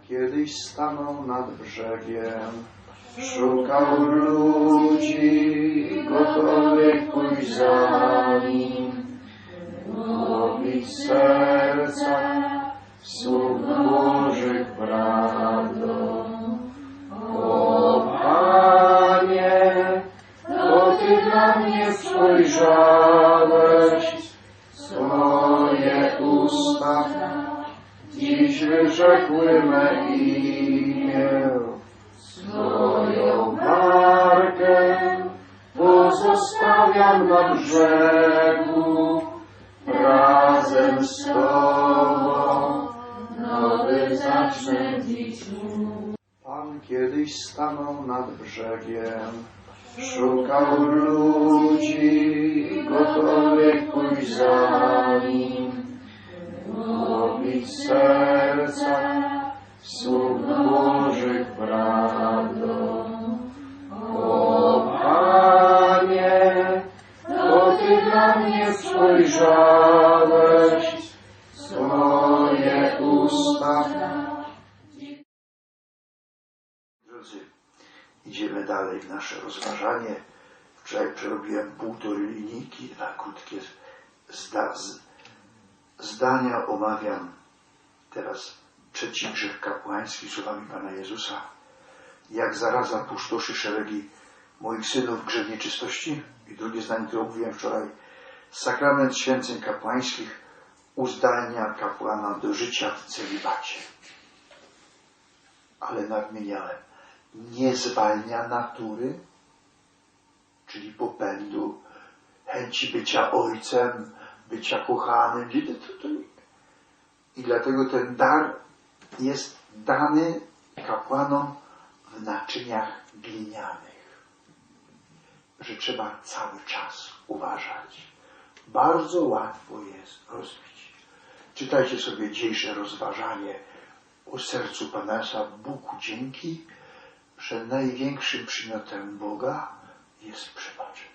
Kiedyś stanął nad brzegiem, szukał ludzi gotowych pójść za nim, łowić serca słów Bożych prawdą. O Panie, to Ty na mnie spojrzałeś, swoje usta dziś wyrzekły me imię. Swoją markę pozostawiam na brzegu, razem z Tobą nowy zacznę dziś. Pan kiedyś stanął nad brzegiem, szukał ludzi gotowych pójść za nim, łowić serca słów Bożych prawdą. O Panie, to Ty na mnie spojrzałeś, swoje usta Drodzy, idziemy dalej w nasze rozważanie. Wczoraj przerobiłem półtorej linijki, dwa krótkie zda, z, zdania omawiam teraz trzeci grzech kapłański słowami Pana Jezusa. Jak zaraza pustoszy szeregi moich synów grzech nieczystości. I drugie zdanie, które mówiłem wczoraj. Sakrament święceń kapłańskich uzdalnia kapłana do życia w celibacie. Ale nadmieniałem, nie zwalnia natury, czyli popędu, chęci bycia ojcem, bycia kochanym. To, to, I dlatego ten dar jest dany kapłanom w naczyniach glinianych, że trzeba cały czas uważać. Bardzo łatwo jest rozbić. Czytajcie sobie dzisiejsze rozważanie o sercu Panasa. Bóg dzięki, że największym przymiotem Boga jest przebaczenie.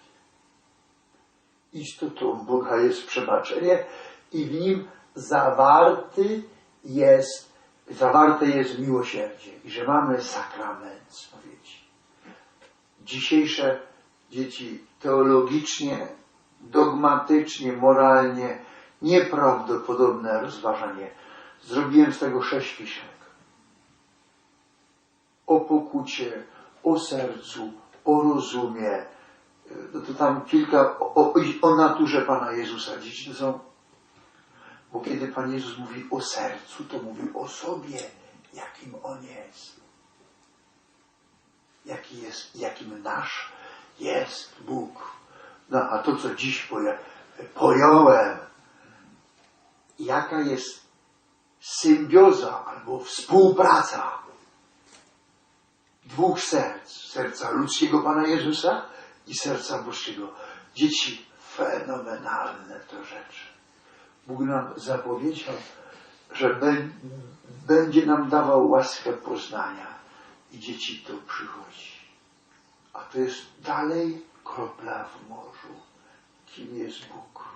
Istotą Boga jest przebaczenie i w nim zawarty jest, zawarte jest miłosierdzie i że mamy sakrament spowiedzi. Dzisiejsze dzieci teologicznie, dogmatycznie, moralnie nieprawdopodobne rozważanie. Zrobiłem z tego sześć piśmek. O pokucie, o sercu, o rozumie. No to tam kilka o, o, o naturze Pana Jezusa. Dzieci to są bo kiedy Pan Jezus mówi o sercu, to mówi o sobie, jakim On jest. Jaki jest, jakim nasz jest Bóg. No a to, co dziś pojąłem, jaka jest symbioza albo współpraca dwóch serc. Serca ludzkiego Pana Jezusa i serca Bożego. Dzieci, fenomenalne to rzeczy. Bóg nam zapowiedział, że będzie nam dawał łaskę poznania i dzieci to przychodzi. A to jest dalej kropla w morzu. Kim jest Bóg?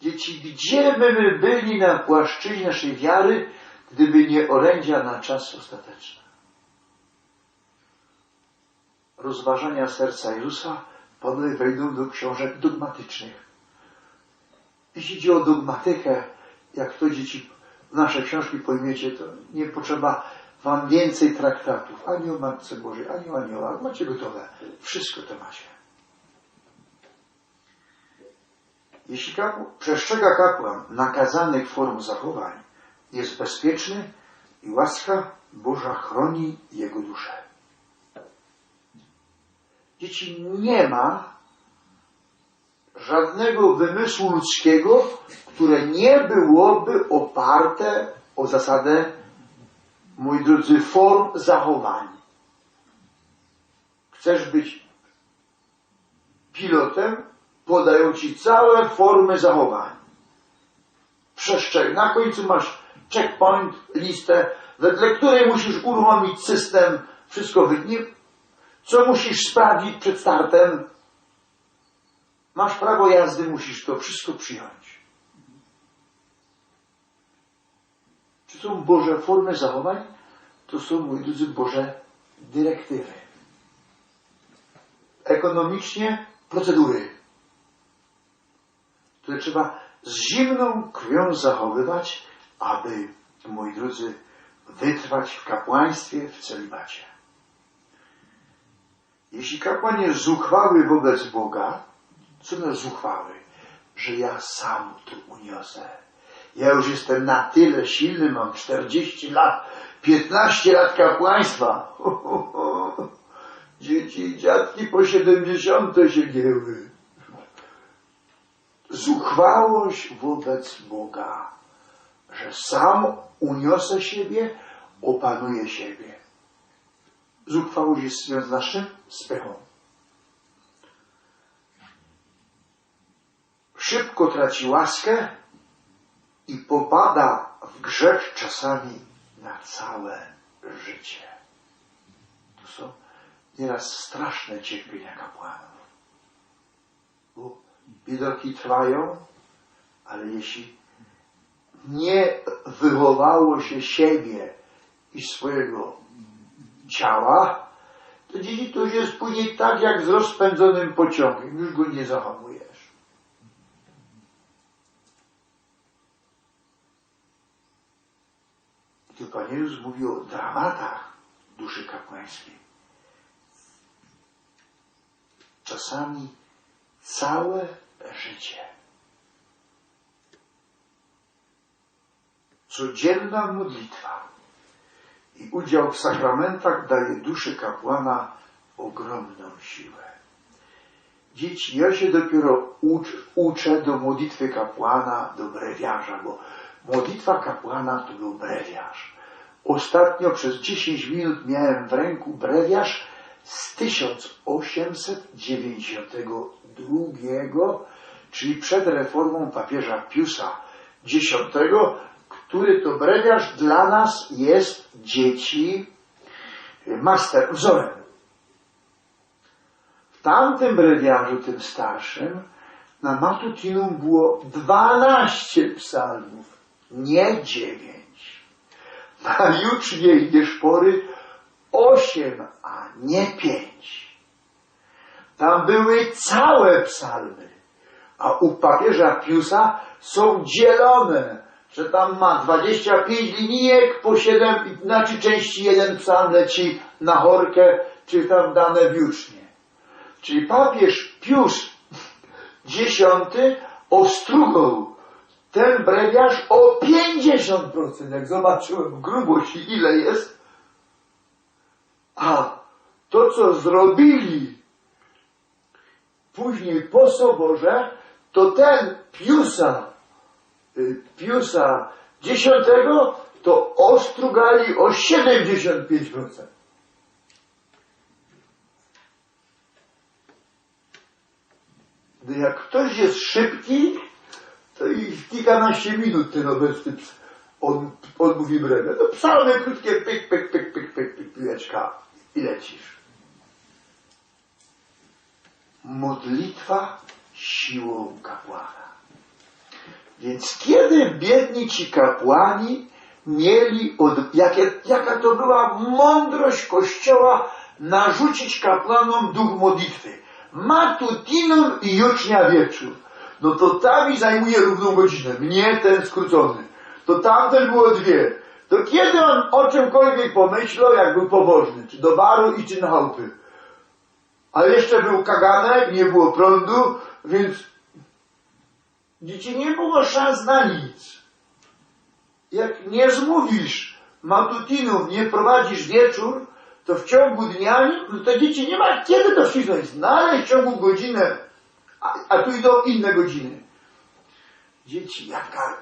Dzieci, gdzie by my byli na płaszczyźnie naszej wiary, gdyby nie orędzia na czas ostateczny? Rozważania serca Jezusa panowie wejdą do książek dogmatycznych. Jeśli chodzi o dogmatykę, jak to dzieci nasze książki pojmiecie, to nie potrzeba wam więcej traktatów, ani o Matce Bożej, ani o aniołach. Macie gotowe. Wszystko to macie. Jeśli kapł, przestrzega kapłan nakazanych form zachowań, jest bezpieczny i łaska Boża chroni jego duszę. Dzieci nie ma żadnego wymysłu ludzkiego, które nie byłoby oparte o zasadę, moi drodzy, form zachowań. Chcesz być pilotem, podają ci całe formy zachowań. Przestrzeg. Na końcu masz checkpoint, listę, wedle której musisz uruchomić system, wszystko wydnie, co musisz sprawdzić przed startem, Masz prawo jazdy, musisz to wszystko przyjąć. Czy są Boże formy zachowań? To są, moi drodzy, Boże dyrektywy. Ekonomicznie procedury, które trzeba z zimną krwią zachowywać, aby, moi drodzy, wytrwać w kapłaństwie, w celibacie. Jeśli kapłan jest zuchwały wobec Boga, to zuchwały? Że ja sam to uniosę. Ja już jestem na tyle silny, mam 40 lat, 15 lat kapłaństwa. Dzieci i dziadki po 70 się gieły. Zuchwałość wobec Boga, że sam uniosę siebie, opanuję siebie. Zuchwałość jest związana z czym? Z pychą. Szybko traci łaskę i popada w grzech czasami na całe życie. To są nieraz straszne cierpienia kapłanów. Bo widoki trwają, ale jeśli nie wychowało się siebie i swojego ciała, to dzieci to już jest później tak jak z rozpędzonym pociągiem, już go nie zahamujesz. I tu Pan Jezus mówi o dramatach duszy kapłańskiej. Czasami całe życie. Codzienna modlitwa i udział w sakramentach daje duszy kapłana ogromną siłę. Dzieci, ja się dopiero ucz, uczę do modlitwy kapłana, do brewiarza, bo modlitwa kapłana to był brewiarz. Ostatnio przez 10 minut miałem w ręku brewiarz z 1892, czyli przed reformą papieża Piusa X, który to brewiarz dla nas jest dzieci master, wzorem. W tamtym brewiarzu, tym starszym, na Matutinum było 12 psalmów, nie 9. Na jutrznie i nieszpory 8, a nie 5. Tam były całe psalmy, a u papieża Piusa są dzielone że tam ma 25 linijek po 7, znaczy części jeden psalm leci na chorkę, czy tam dane wiecznie. Czyli papież Pius X ostrugał ten brewiarz o 50%, jak zobaczyłem grubość ile jest, a to co zrobili później po soborze, to ten Piusa Piusa X to ostrugali o 75%. Gdy jak ktoś jest szybki, to i w kilkanaście minut ten obecny on, on mówi brewę. To psalmy krótkie, pyk, pyk, pyk, pyk, pyk, pyk, piłeczka i lecisz. Modlitwa siłą kapłana. Więc kiedy biedni ci kapłani mieli, od, jakie, jaka to była mądrość Kościoła narzucić kapłanom duch modlitwy. Matutinum i jucznia wieczór. No to tam mi zajmuje równą godzinę, mnie ten skrócony. To tamten było dwie. To kiedy on o czymkolwiek pomyślał, jak był pobożny, czy do baru i czy na chałupy. A jeszcze był kaganek, nie było prądu, więc Dzieci nie było szans na nic. Jak nie zmówisz matutinów, nie prowadzisz wieczór, to w ciągu dnia, no to dzieci nie ma kiedy to ścisnąć. Znaleźć w ciągu godzinę, a, a tu idą inne godziny. Dzieci, jaka,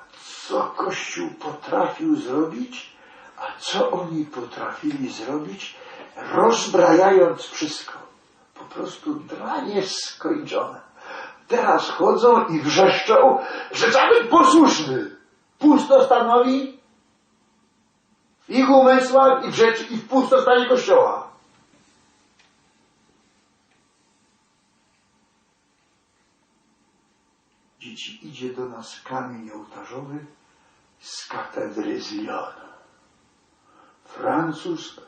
co Kościół potrafił zrobić, a co oni potrafili zrobić, rozbrajając wszystko. Po prostu dranie skończone teraz chodzą i wrzeszczą, że być posłuszny. Pustostanowi w ich umysłach i w rzeczy i w pustostanie kościoła. Idzie do nas kamień ołtarzowy z katedry z Lyon. Francuz,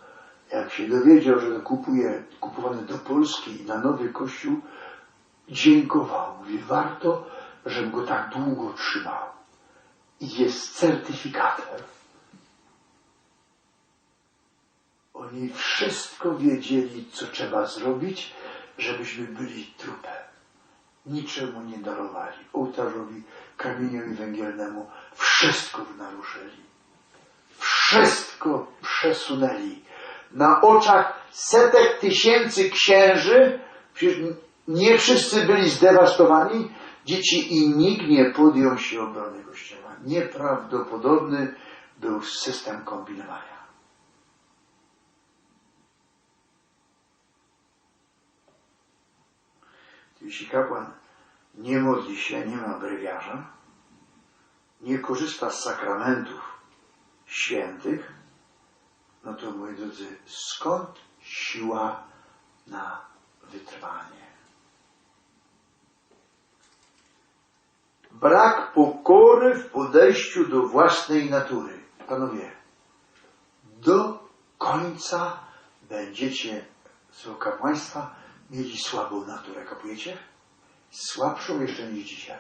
jak się dowiedział, że kupuje, kupowane do Polski na nowy kościół, dziękował. Mówi, warto, żebym go tak długo trzymał. I jest certyfikatem. Oni wszystko wiedzieli, co trzeba zrobić, żebyśmy byli trupem. Niczemu nie darowali. Ołtarzowi, kamieniowi węgielnemu. Wszystko naruszyli. Wszystko przesunęli. Na oczach setek tysięcy księży, przecież nie wszyscy byli zdewastowani, dzieci i nikt nie podjął się obrony kościoła. Nieprawdopodobny był system kombinowania. Jeśli kapłan nie modli się, nie ma brewiarza, nie korzysta z sakramentów świętych, no to moi drodzy, skąd siła na wytrwanie? Brak pokory w podejściu do własnej natury. Panowie, do końca będziecie swojego kapłaństwa mieli słabą naturę, kapujecie? Słabszą jeszcze niż dzisiaj.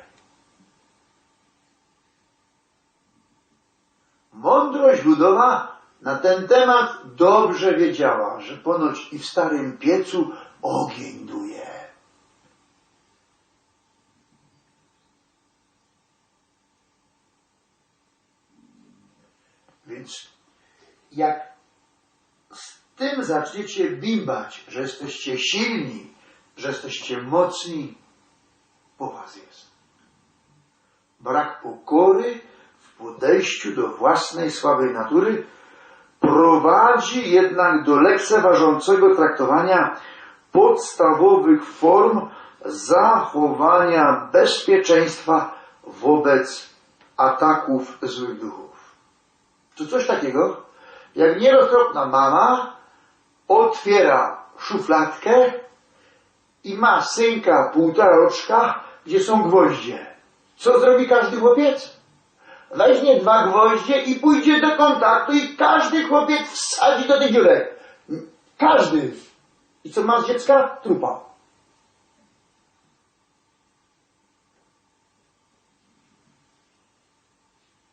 Mądrość ludowa na ten temat dobrze wiedziała, że ponoć i w starym piecu ogień duje. Więc jak tym zaczniecie bimbać, że jesteście silni, że jesteście mocni, po was jest. Brak pokory w podejściu do własnej słabej natury prowadzi jednak do lekceważącego traktowania podstawowych form zachowania bezpieczeństwa wobec ataków złych duchów. To coś takiego, jak nieroztropna mama otwiera szufladkę i ma synka półtora roczka, gdzie są gwoździe. Co zrobi każdy chłopiec? Weźmie dwa gwoździe i pójdzie do kontaktu i każdy chłopiec wsadzi do tych dziurek. Każdy. I co ma z dziecka? Trupa.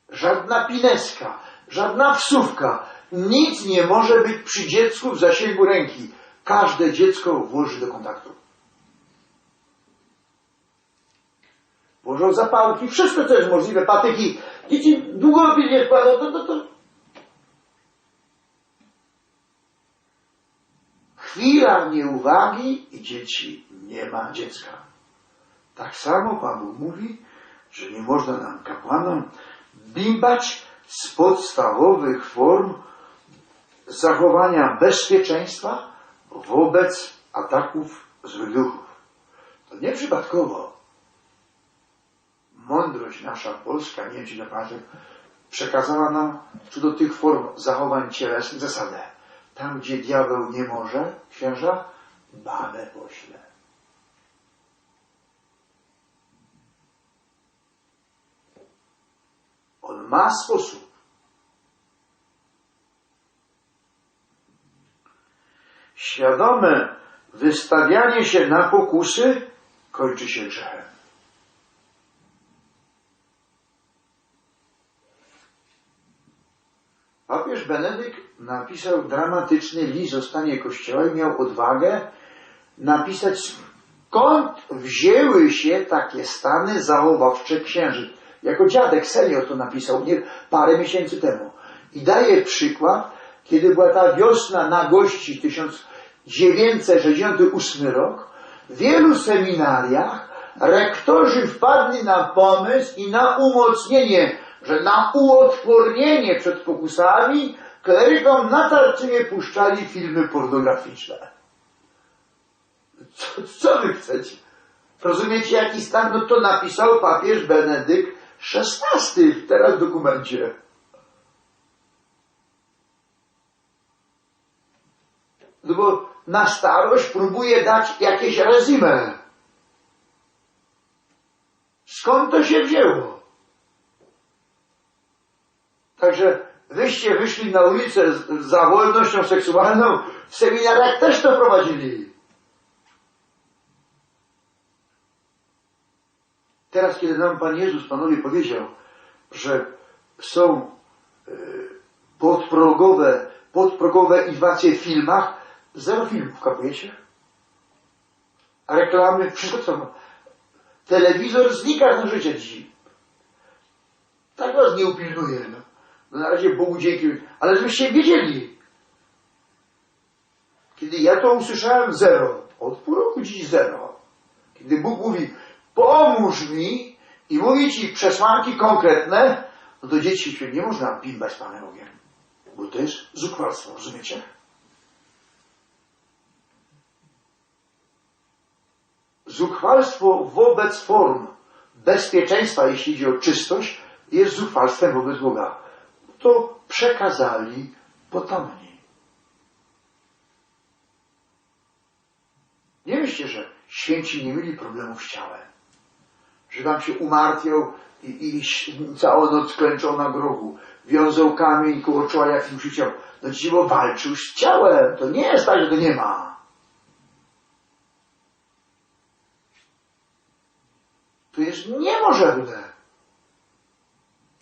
Żadna pineska, żadna wsówka, nic nie może być przy dziecku w zasięgu ręki. Każde dziecko włoży do kontaktu. Włożą zapałki, wszystko co jest możliwe, patyki. Dzieci długopis nie to, to, to. Chwila nieuwagi i dzieci nie ma dziecka. Tak samo Pan Bóg mówi, że nie można nam kapłanom bimbać z podstawowych form zachowania bezpieczeństwa wobec ataków złych duchów. To nie przypadkowo mądrość nasza polska, nie wiem czy naprawdę, przekazała nam co do tych form zachowań cielesnych zasadę. Tam, gdzie diabeł nie może, księża, babę pośle. On ma sposób. świadome wystawianie się na pokusy kończy się grzechem. Papież Benedykt napisał dramatyczny list o stanie Kościoła i miał odwagę napisać, skąd wzięły się takie stany zachowawcze księży. Jako dziadek senior to napisał nie, parę miesięcy temu. I daje przykład, kiedy była ta wiosna na gości 1000 968 rok w wielu seminariach rektorzy wpadli na pomysł i na umocnienie, że na uodpornienie przed pokusami klerykom natarczywie puszczali filmy pornograficzne. Co, co wy chcecie? Rozumiecie, jaki stan? No to napisał papież Benedykt XVI w teraz dokumencie. No bo na starość próbuje dać jakieś rezime. Skąd to się wzięło? Także wyście wyszli na ulicę za wolnością seksualną, w seminariach też to prowadzili. Teraz, kiedy nam Pan Jezus, Panowie, powiedział, że są e, podprogowe, podprogowe innowacje w filmach, zero filmów, kapujecie? A reklamy, wszystko co Telewizor znika z życia dzisiaj. Tak was nie upilnuje. No. No na razie Bogu dzięki. Ale żebyście wiedzieli. Kiedy ja to usłyszałem zero. Od pół roku dziś zero. Kiedy Bóg mówi, pomóż mi i mówi ci przesłanki konkretne, no to dzieci się nie można bimbać Panem Bogiem. Bo to jest zuchwalstwo, rozumiecie? Zuchwalstwo wobec form bezpieczeństwa, jeśli idzie o czystość, jest zuchwalstwem wobec Boga. To przekazali potomni. Nie myślcie, że święci nie mieli problemów z ciałem. Że tam się umartwiał i, i całą noc klęczał na grochu. Wiązał kamień koło czoła jak im krzyczał. No bo walczył z ciałem. To nie jest tak, że to nie ma. Jest niemożliwe,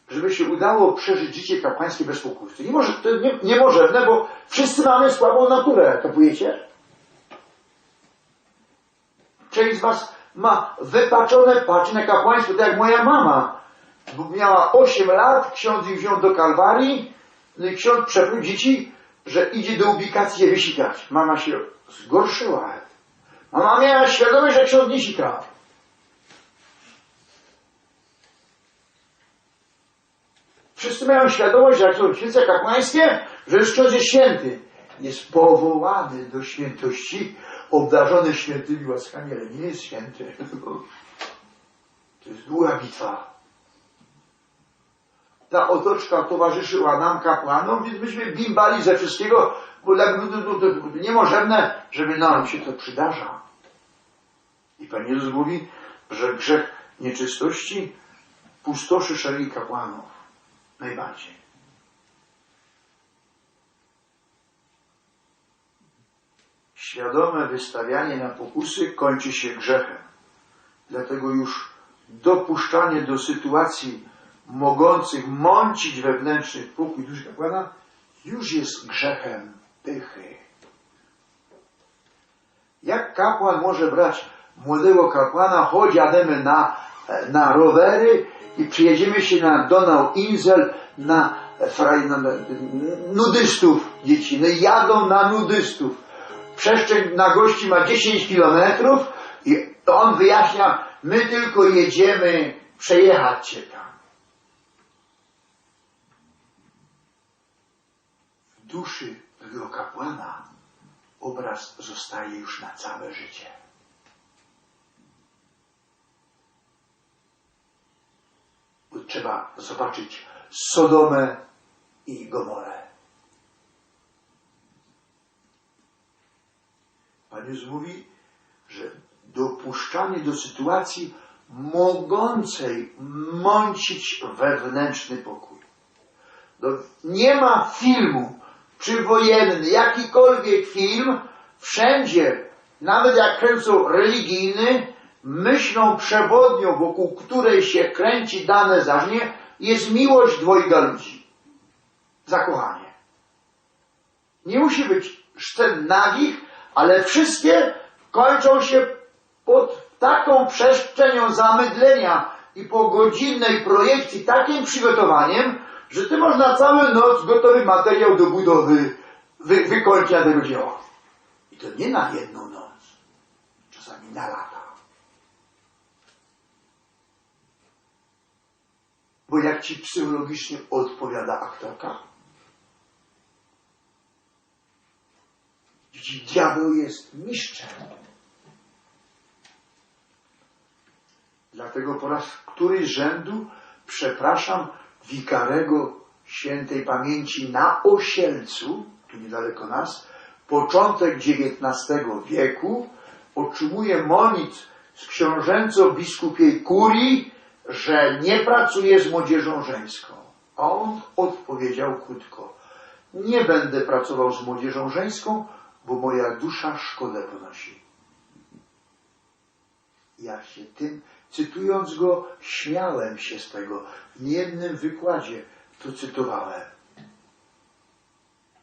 żeby się udało przeżyć życie kapłańskie bez pokusy. Nie może, to nie, niemożliwe, bo wszyscy mamy słabą naturę, kapujecie? Część z was ma wypaczone patrzcie na kapłaństwo, tak jak moja mama. Bo miała 8 lat, ksiądz ją wziął do Kalwarii, no i ksiądz przepłył dzieci, że idzie do ubikacji je wysikać. Mama się zgorszyła. Mama miała świadomość, że ksiądz nie sika. Wszyscy mają świadomość, jak są święce kapłańskie, że już ksiądz jest święty. Jest powołany do świętości, obdarzony świętymi łaskami, ale nie jest święty. To jest długa bitwa. Ta otoczka towarzyszyła nam kapłanom, więc myśmy bimbali ze wszystkiego, bo tak, no, no, no, to niemożliwe, żeby nam się to przydarza. I Pan Jezus mówi, że grzech nieczystości pustoszy szeregi kapłanów. Najbardziej. Świadome wystawianie na pokusy kończy się grzechem. Dlatego już dopuszczanie do sytuacji mogących mącić wewnętrzny pokój duszy kapłana już jest grzechem pychy. Jak kapłan może brać młodego kapłana, chodź jademy na, na rowery i przyjedziemy się na Donau Insel na, fraj- na, nudystów dzieci. No jadą na nudystów. Przestrzeń na gości ma 10 kilometrów i on wyjaśnia, my tylko jedziemy przejechać cię tam. W duszy tego kapłana obraz zostaje już na całe życie. Trzeba zobaczyć Sodomę i Gomorę. Pan Jezus mówi, że dopuszczanie do sytuacji mogącej mącić wewnętrzny pokój. No, nie ma filmu przywojenny, jakikolwiek film, wszędzie, nawet jak kręcą religijny, myślą przewodnią, wokół której się kręci dane zdarzenie, jest miłość dwojga ludzi. Zakochanie. Nie musi być scen nagich, ale wszystkie kończą się pod taką przestrzenią zamydlenia i po godzinnej projekcji takim przygotowaniem, że ty masz na całą noc gotowy materiał do budowy wy, wykończenia tego dzieła. I to nie na jedną noc, czasami na lata. Bo jak ci psychologicznie odpowiada aktorka, Dziś diabeł jest mistrzem. Dlatego po raz któryś z rzędu przepraszam wikarego świętej pamięci na Osielcu, tu niedaleko nas, początek XIX wieku, otrzymuje monic z książęco-biskupiej kurii, że nie pracuje z młodzieżą żeńską. A on odpowiedział krótko, nie będę pracował z młodzieżą żeńską, bo moja dusza szkodę ponosi. Ja się tym, cytując go, śmiałem się z tego. W niejednym wykładzie to cytowałem.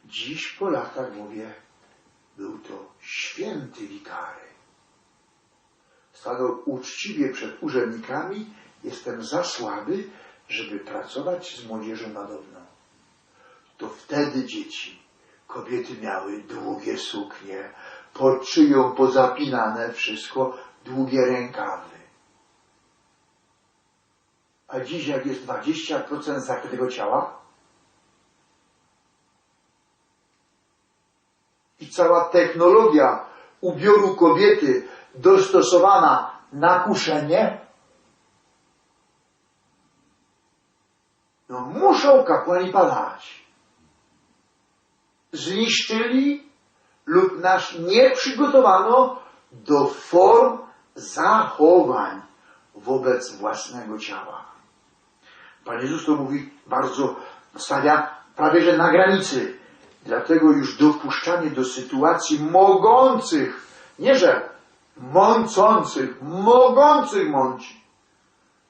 Dziś po latach mówię, był to święty wikary. Stanął uczciwie przed urzędnikami, jestem za słaby, żeby pracować z młodzieżą nadobną. To wtedy dzieci, kobiety miały długie suknie, pod szyją pozapinane wszystko, długie rękawy. A dziś jak jest 20% zakrytego ciała i cała technologia ubioru kobiety dostosowana na kuszenie, muszą kapłani padać. Zniszczyli lub nas nie przygotowano do form zachowań wobec własnego ciała. Pan Jezus to mówi bardzo, stawia prawie że na granicy. Dlatego już dopuszczanie do sytuacji mogących, nie że mącących, mogących mąci.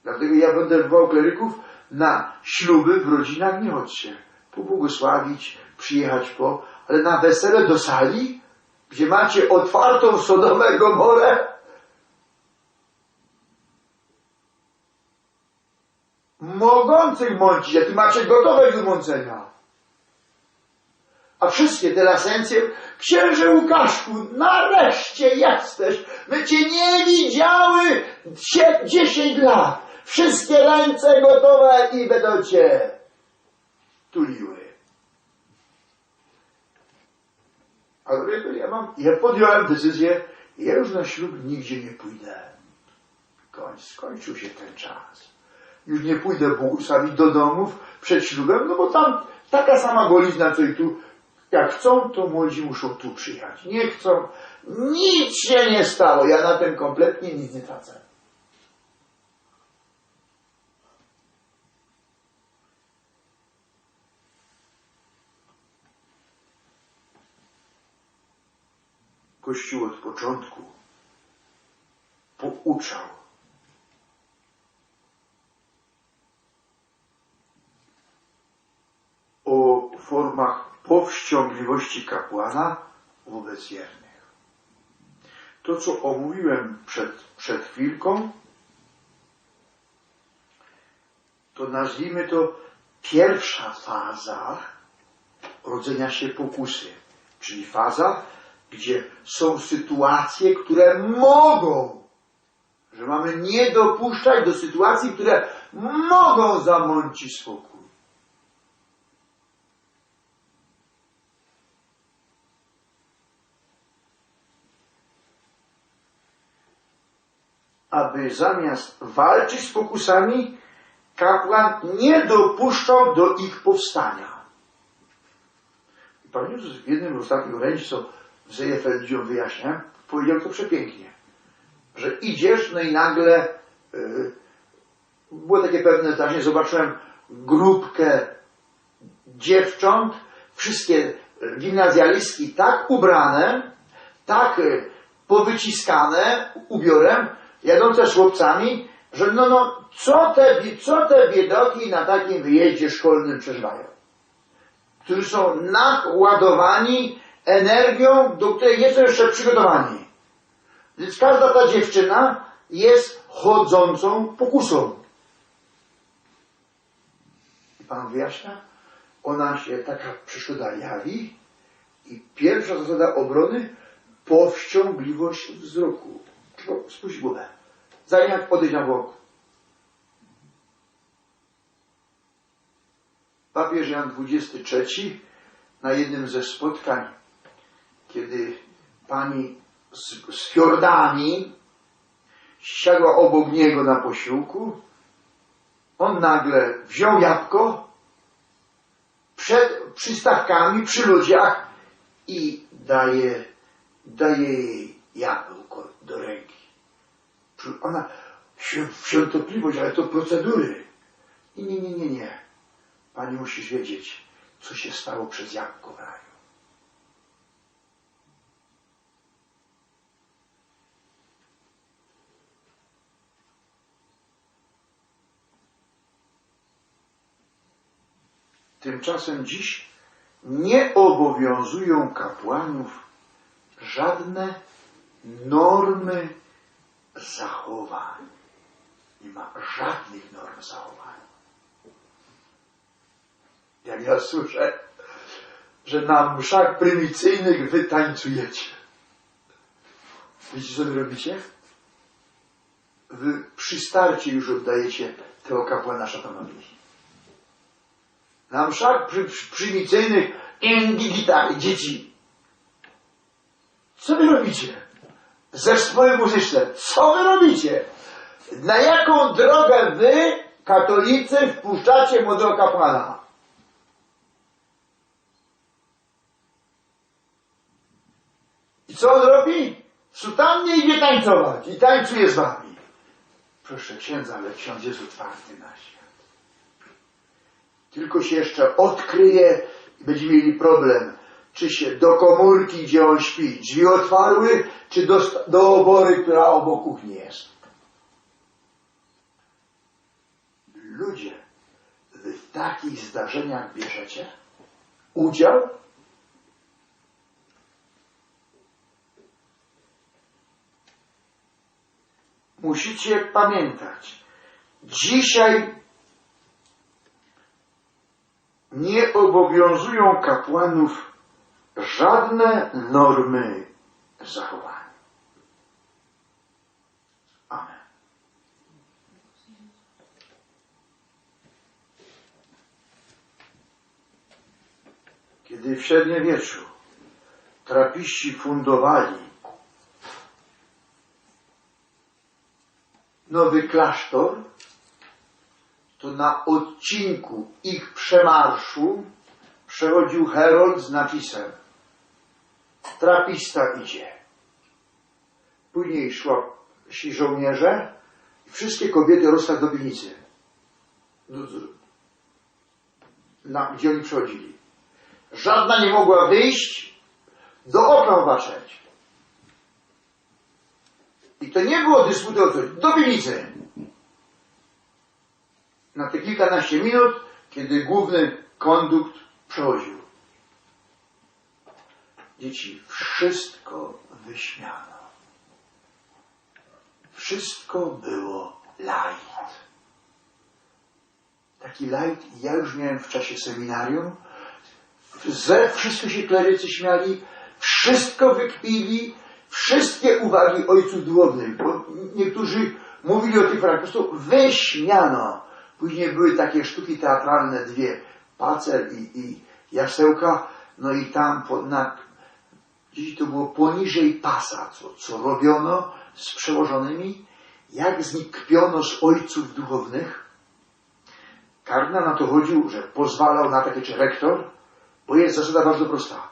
Dlatego ja będę dbał kleryków na śluby w rodzinach nie chodźcie. Pobłogosławić, przyjechać po, ale na wesele do sali, gdzie macie otwartą Sodomę Gomorę, mogących mącić, a ty macie gotowe do mącenia. A wszystkie te lasencje, księże Łukaszku, nareszcie jesteś. My cię nie widziały się 10 lat. Wszystkie ręce gotowe i będą cię tuliły. Ale ja, mam, ja podjąłem decyzję, ja już na ślub nigdzie nie pójdę. Koń, skończył się ten czas. Już nie pójdę błogosławić do domów przed ślubem, no bo tam taka sama golizna, co i tu. Jak chcą, to młodzi muszą tu przyjechać. Nie chcą, nic się nie stało. Ja na tym kompletnie nic nie tracę. Kościół od początku pouczał o formach powściągliwości kapłana wobec wiernych. To, co omówiłem przed, przed chwilką, to nazwijmy to pierwsza faza rodzenia się pokusy, czyli faza, gdzie są sytuacje, które mogą, że mamy nie dopuszczać do sytuacji, które mogą zamącić spokój. Aby zamiast walczyć z pokusami, kapłan nie dopuszczał do ich powstania. I Pan Jezus w jednym z ostatnich orędzi, co w Zejefeldzią wyjaśnia, powiedział to przepięknie, że idziesz, no i nagle yy, było takie pewne zdarzenie, zobaczyłem grupkę dziewcząt, wszystkie gimnazjalistki tak ubrane, tak yy, powyciskane ubiorem, jadące z chłopcami, że no, no, co te, co te biedoki na takim wyjeździe szkolnym przeżywają? Którzy są nakładowani energią, do której nie są jeszcze przygotowani. Więc każda ta dziewczyna jest chodzącą pokusą. I Pan wyjaśnia, ona się taka przeszkoda jawi i pierwsza zasada obrony powściągliwość wzroku. Spuść głowę. Zanim jak podejść na bok. Papież Jan XXIII na jednym ze spotkań, kiedy pani z, z fiordami siadła obok niego na posiłku, on nagle wziął jabłko przed przystawkami, przy ludziach i daje, daje jej jabłko do ręki. Ona, świątobliwość, ale to procedury. I nie, nie, nie, nie. Pani musisz wiedzieć, co się stało przez jabłko w raju. Tymczasem dziś nie obowiązują kapłanów żadne normy zachowań. Nie ma żadnych norm zachowań. Jak ja słyszę, że na mszach prymicyjnych wy tańcujecie. Wiecie, co wy robicie? Wy przy starcie już oddajecie tego kapłana szatanowi. Na mszach przy, przy, prymicyjnych indigitali, dzieci. Co wy robicie? Zespoły muzyczne, co wy robicie? Na jaką drogę wy, katolicy, wpuszczacie młodego kapłana? I co on robi? Sutannie idzie tańcować i tańcuje z wami. Proszę księdza, ale ksiądz jest otwarty na świat. Tylko się jeszcze odkryje i będziemy mieli problem, czy się do komórki, gdzie on śpi, drzwi otwarły, czy do, do obory, która obok kuchni jest. Ludzie, wy w takich zdarzeniach bierzecie udział? Musicie pamiętać, dzisiaj nie obowiązują kapłanów żadne normy zachowania. Amen. Kiedy w średniowieczu trapiści fundowali nowy klasztor, to na odcinku ich przemarszu przechodził herold z napisem Trapista idzie. Później szła, szli żołnierze i wszystkie kobiety rosły do piwnicy. Do- Na, gdzie oni przechodzili. Żadna nie mogła wyjść do okna zobaczyć. I to nie było dysputy o coś. Do piwnicy na te kilkanaście minut, kiedy główny kondukt przechodził. Dzieci, wszystko wyśmiano. Wszystko było light. Taki light ja już miałem w czasie seminarium. Ze wszystko się klerycy śmiali, wszystko wykpili, wszystkie uwagi ojców duchownych, bo niektórzy mówili o tych prostu wyśmiano. Później były takie sztuki teatralne, dwie, pacer i, i jasełka, no i tam po, na, to było poniżej pasa, co, co robiono z przełożonymi, jak z nich kpiono z ojców duchownych. Kardynał na to chodził, że pozwalał na takie, czy rektor, bo jest zasada bardzo prosta.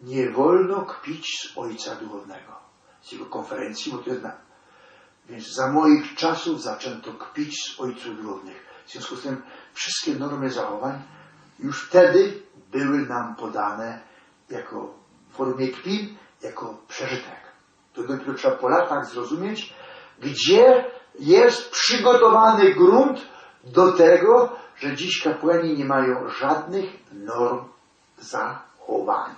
Nie wolno kpić z ojca duchownego, z jego konferencji, bo to jest na... Więc za moich czasów zaczęto kpić z ojców duchownych. W związku z tym wszystkie normy zachowań już wtedy były nam podane jako w formie kpin, jako przeżytek. To dopiero trzeba po latach zrozumieć, gdzie jest przygotowany grunt do tego, że dziś kapłani nie mają żadnych norm zachowań.